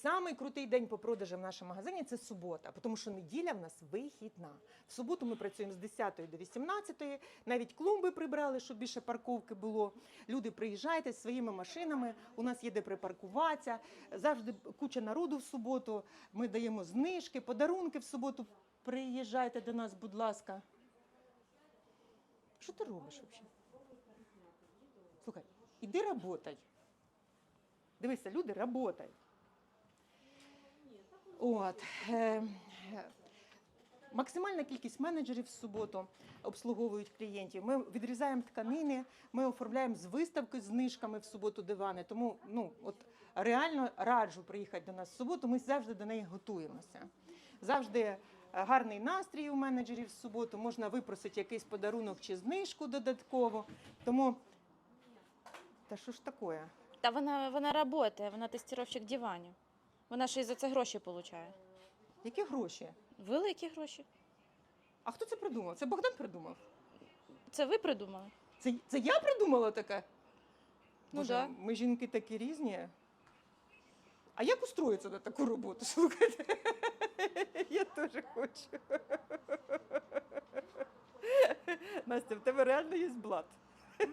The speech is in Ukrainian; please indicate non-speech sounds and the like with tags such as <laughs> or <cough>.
самий крутий день по продажам в нашому магазині це субота, тому що неділя в нас вихідна. В суботу ми працюємо з 10 до 18, навіть клумби прибрали, щоб більше парковки було. Люди приїжджайте зі своїми машинами. У нас є де припаркуватися. Завжди куча народу в суботу. Ми даємо знижки, подарунки в суботу. Приїжджайте до нас, будь ласка. Що ти робиш взагалі? Слухай, іди работай. Дивися, люди работають. От. Е, максимальна кількість менеджерів в суботу обслуговують клієнтів. Ми відрізаємо тканини, ми оформляємо з виставки знижками в суботу дивани. Тому ну, от, реально раджу приїхати до нас в суботу. Ми завжди до неї готуємося. Завжди е, гарний настрій у менеджерів в суботу, можна випросити якийсь подарунок чи знижку додатково. Тому, та що ж таке? Та вона, вона працює, вона тестировщик диванів. Вона ще й за це гроші отримує. Які гроші? Великі гроші. А хто це придумав? Це Богдан придумав? Це ви придумали? Це, це я придумала таке? Ну Боже, да. Ми жінки такі різні. А як устроїться на таку роботу? Слухайте, <laughs> я теж хочу. Настя, в тебе реально є блат. <laughs>